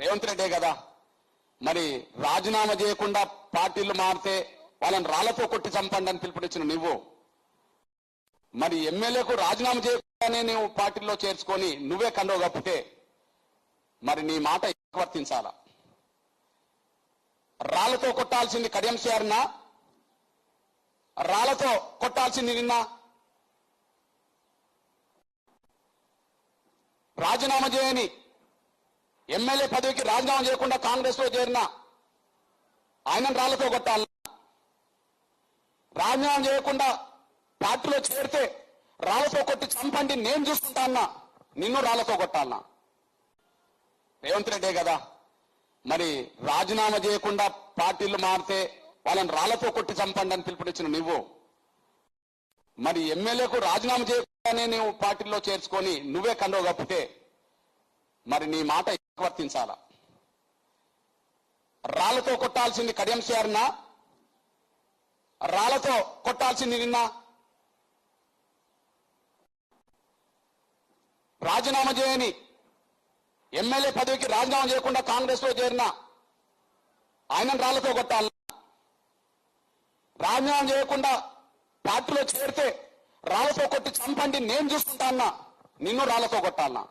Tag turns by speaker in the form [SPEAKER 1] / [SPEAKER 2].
[SPEAKER 1] రేవంత్ రెడ్డే కదా. మరి రాజీనామా చేయకుండా పార్టీలు మారితే వాళ్ళని రాళ్ళతో కొట్టి చంపండి అని పిలుపునిచ్చిన నువ్వు. మరి ఎమ్మెల్యేకు రాజీనామా చేయకుండానే నువ్వు పార్టీలో చేర్చుకొని నువ్వే కండవ కప్పితే మరి నీ మాట వర్తించాలా? రాళ్ళతో కొట్టాల్సింది కడియం సేరనా? రాళ్ళతో కొట్టాల్సింది నిన్న? రాజీనామా చేయని ఎమ్మెల్యే పదవికి రాజీనామా చేయకుండా కాంగ్రెస్లో చేరిన ఆయన రాళ్ళతో కొట్టాలన్నా రాజీనామా చేయకుండా పార్టీలో చేరితే రాళ్ళతో కొట్టి చంపండి నేను చూసుకుంటా అన్నా. నిన్ను రాళ్ళతో కొట్టాలన్నా. రేవంత్ రెడ్డే కదా. మరి రాజీనామా చేయకుండా పార్టీలు మారితే వాళ్ళని రాళ్ళతో కొట్టి చంపండి అని పిలుపునిచ్చిన నువ్వు. మరి ఎమ్మెల్యేకు రాజీనామా చేయకుండానే నువ్వు పార్టీలో చేర్చుకొని నువ్వే కండవ కప్పితే మరి నీ మాట వర్తించాలా? రాళ్ళతో కొట్టాల్సింది కడియం చేరినా రాళ్ళతో కొట్టాల్సింది నిన్న? రాజీనామా చేయని ఎమ్మెల్యే పదవికి రాజీనామా చేయకుండా కాంగ్రెస్లో చేరిన? ఆయన రాళ్ళతో కొట్టాల? రాజీనామా చేయకుండా పార్టీలో చేరితే రాళ్ళతో కొట్టి చంపండి నేను చూసుకుంటా అన్నా నిన్ను రాళ్ళతో కొట్టాలన్నా